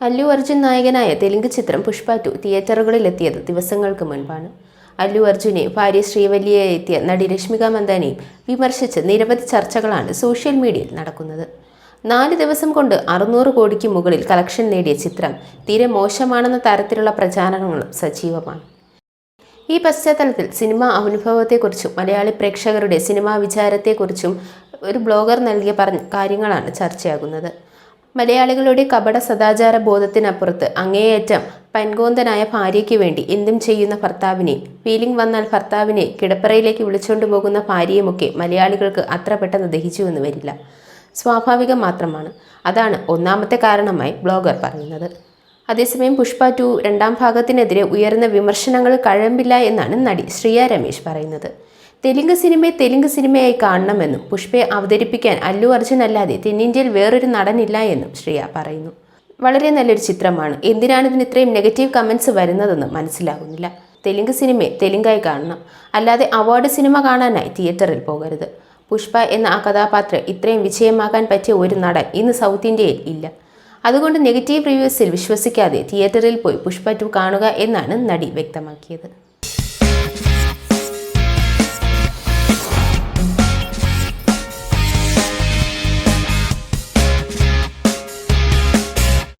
അല്ലു അർജുൻ നായകനായ തെലുങ്ക് ചിത്രം പുഷ്പ ടു തിയേറ്ററുകളിലെത്തിയത് ദിവസങ്ങൾക്ക് മുൻപാണ്. അല്ലു അർജുനെ ഭാര്യ ശ്രീവല്ലിയെ എത്തിയ നടി രശ്മിക മന്ദാനെയും വിമർശിച്ച് നിരവധി ചർച്ചകളാണ് സോഷ്യൽ മീഡിയയിൽ നടക്കുന്നത്. നാല് ദിവസം കൊണ്ട് അറുന്നൂറ് കോടിക്ക് മുകളിൽ കളക്ഷൻ നേടിയ ചിത്രം തീരെ മോശമാണെന്ന തരത്തിലുള്ള പ്രചാരണങ്ങളും സജീവമാണ്. ഈ പശ്ചാത്തലത്തിൽ സിനിമാ അനുഭവത്തെക്കുറിച്ചും മലയാളി പ്രേക്ഷകരുടെ സിനിമാ വിചാരത്തെക്കുറിച്ചും ഒരു ബ്ലോഗർ നൽകിയ പറഞ്ഞ കാര്യങ്ങളാണ് ചർച്ചയാകുന്നത്. മലയാളികളുടെ കപട സദാചാര ബോധത്തിനപ്പുറത്ത് അങ്ങേയറ്റം പൻകോന്തനായ ഭാര്യയ്ക്ക് വേണ്ടി എന്തും ചെയ്യുന്ന ഭർത്താവിനെ. ഫീലിംഗ് വന്നാൽ ഭർത്താവിനെ കിടപ്പറയിലേക്ക് വിളിച്ചുകൊണ്ടു പോകുന്ന ഭാര്യയുമൊക്കെ മലയാളികൾക്ക് അത്ര പെട്ടെന്ന് ദഹിച്ചുവെന്ന് വരില്ല. സ്വാഭാവികം മാത്രമാണ്. അതാണ് ഒന്നാമത്തെ കാരണമായി ബ്ലോഗർ പറയുന്നത്. അതേസമയം പുഷ്പ ടു രണ്ടാം ഭാഗത്തിനെതിരെ ഉയർന്ന വിമർശനങ്ങൾ കഴമ്പില്ല എന്നാണ് നടി ശ്രീയ രമേശ് പറയുന്നത്. തെലുങ്ക് സിനിമയെ തെലുങ്ക് സിനിമയായി കാണണമെന്നും പുഷ്പയെ അവതരിപ്പിക്കാൻ അല്ലു അർജുൻ അല്ലാതെ തെന്നിന്ത്യയിൽ വേറൊരു നടനില്ല എന്നും ശ്രിയ പറയുന്നു. വളരെ നല്ലൊരു ചിത്രമാണ്. എന്തിനാണ് ഇതിന് ഇത്രയും നെഗറ്റീവ് കമൻസ് വരുന്നതെന്ന് മനസ്സിലാകുന്നില്ല. തെലുങ്ക് സിനിമയെ തെലുങ്കായി കാണണം. അല്ലാതെ അവാർഡ് സിനിമ കാണാനായി തിയേറ്ററിൽ പോകരുത്. പുഷ്പ എന്ന ആ കഥാപാത്രം ഇത്രയും വിജയമാകാൻ പറ്റിയ ഒരു നടൻ ഇന്ന് സൗത്ത് ഇന്ത്യയിൽ ഇല്ല. അതുകൊണ്ട് നെഗറ്റീവ് റിവ്യൂസിൽ വിശ്വസിക്കാതെ തിയേറ്ററിൽ പോയി പുഷ്പ ടു കാണുക എന്നാണ് നടി വ്യക്തമാക്കിയത്.